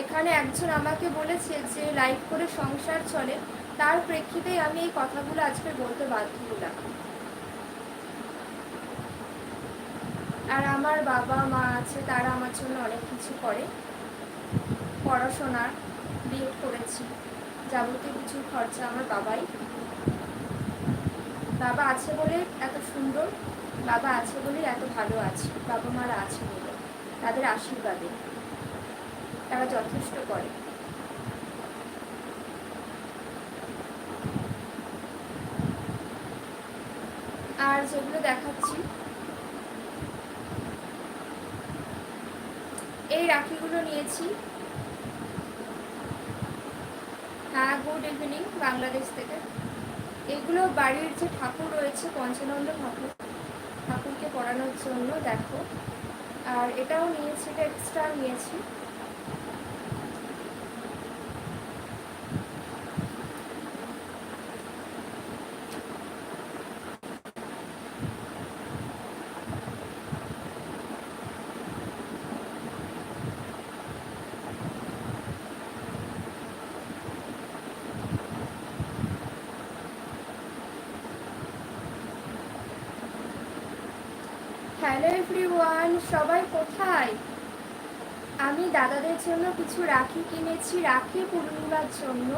এখানে একজন আমাকে বলেছে যে লাইভ করে সংসার চলে, তার প্রেক্ষিতেই আমি এই কথাগুলো আজকে বলতে বাধ্য হলাম। আর আমার বাবা মা আছে, তারা আমার জন্য অনেক কিছু করে। পড়াশোনার বিএড করেছি, যাবতীয় কিছু খরচা আমার বাবাই। বাবা আছে বলে এত সুন্দর, বাবা আছে বলে এত ভালো আছে বাবা মারা আছে বলে তাদের আশীর্বাদে। তারা যথেষ্ট করে। আর যেগুলো দেখাচ্ছি, এই রাখিগুলো নিয়েছি। হ্যাঁ গুড ইভিনিং বাংলাদেশ থেকে। এগুলো বাড়ির যে ঠাকুর রয়েছে, পঞ্চানন্দ ঠাকুর, ঠাকুরকে পড়ানোর জন্য দেখো। আর এটাও নিয়েছি, এটা এক্সট্রা নিয়েছি। হ্যালো এভরিওয়ান সবাই কোথায়? আমি দাদাদের জন্য কিছু রাখি কিনেছি, রাখি পূর্ণিমার জন্য।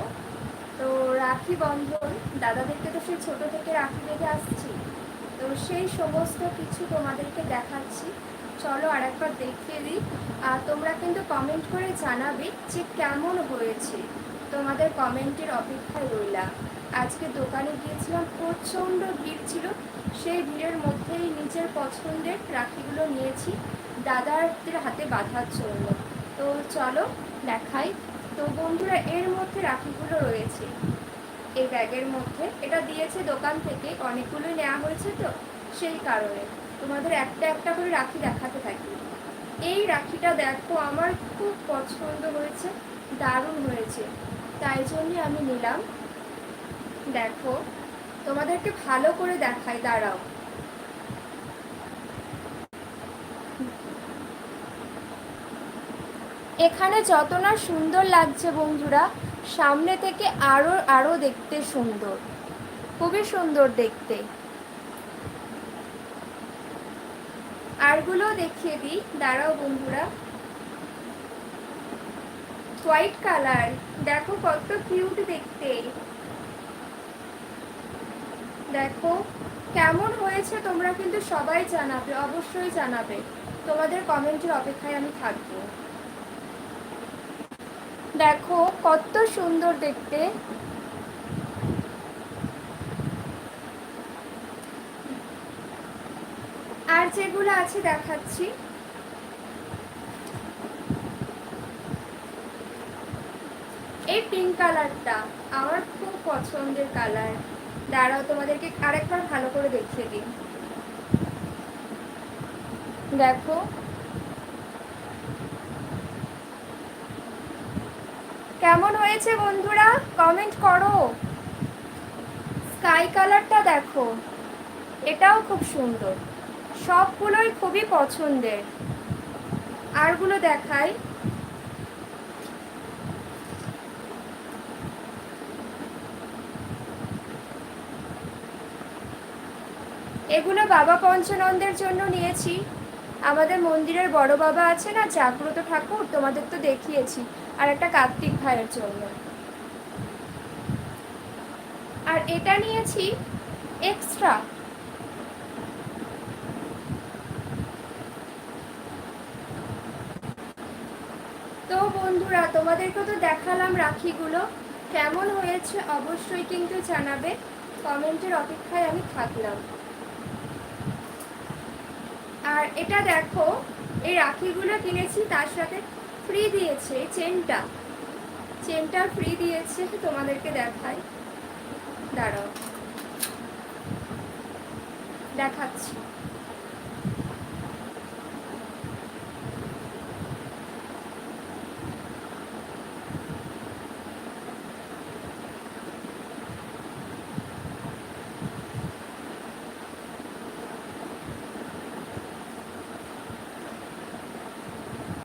তো রাখি বন্ধন, দাদাদেরকে তো সেই ছোটো থেকে রাখি দেখে আসছি। তো সেই সমস্ত কিছু তোমাদেরকে দেখাচ্ছি। চলো আর একবার দেখিয়ে দিই। আর তোমরা কিন্তু কমেন্ট করে জানাবে যে কেমন হয়েছে। তোমাদের কমেন্টের অপেক্ষায় রইলাম। আজকে দোকানে গিয়েছিলাম, প্রচণ্ড ভিড় ছিল। সেই ভিড়ের মধ্যেই নিজের পছন্দের রাখিগুলো নিয়েছি। দাদাদের হাতে বাঁধার জন্য তো চলো দেখাই। তো বন্ধুরা, এর মধ্যে রাখিগুলো রয়েছে। এই ব্যাগের মধ্যে। এটা দিয়েছে দোকান থেকে। অনেকগুলো নেওয়া হয়েছে তো সেই কারণে। তোমাদের একটা একটা করে রাখি দেখাতে থাকি। এই রাখিটা দেখো, আমার খুব পছন্দ হয়েছে। দারুণ হয়েছে। তাই জন্যে আমি নিলাম। দেখো, তোমাদেরকে ভালো করে দেখাই, দাঁড়াও। এখানে যত না সুন্দর লাগছে বন্ধুরা, সামনে থেকে আরও আরও দেখতে সুন্দর। খুবই সুন্দর দেখতে। আরগুলো দেখিয়ে দিই, দাঁড়াও বন্ধুরা। হোয়াইট কালার দেখো কত কিউট দেখতে। দেখো, কেমন হয়েছে তোমরা কিন্তু সবাই জানাবে, অবশ্যই জানাবে। তোমাদের কমেন্টের অপেক্ষায় আমি থাকব। দেখো, কত সুন্দর দেখতে। আর যেগুলো আছে দেখাচ্ছি। এই পিঙ্ক কালারটা আমার খুব পছন্দের কালার দাঁড়াও, তোমাদেরকে আরেকবার ভালো করে দেখিয়ে দিই। দেখো। কেমন হয়েছে বন্ধুরা? কমেন্ট করো। স্কাই কালারটা দেখো। এটাও খুব সুন্দর। সবগুলোই খুবই পছন্দের। আরগুলো দেখাই। এগুলো বাবা পঞ্চানন্দের জন্য নিয়েছি। আমাদের মন্দিরের বড় বাবা আছে না, জাগ্রত ঠাকুর, তোমাদের তো দেখিয়েছি। আর একটা কার্তিক ভাইয়ের জন্য। আর এটা নিয়েছি এক্সট্রা তো বন্ধুরা, তোমাদেরকে তো দেখালাম রাখিগুলো। কেমন হয়েছে অবশ্যই কিন্তু জানাবে। কমেন্টের অপেক্ষায় আমি থাকলাম। আর এটা দেখো, এই রাখিগুলো কিনেছি, তার সাথে ফ্রি দিয়েছে চেনটা চেনটা ফ্রি দিয়েছে, তোমাদেরকে দেখাই। দাঁড়াও। দেখাচ্ছি।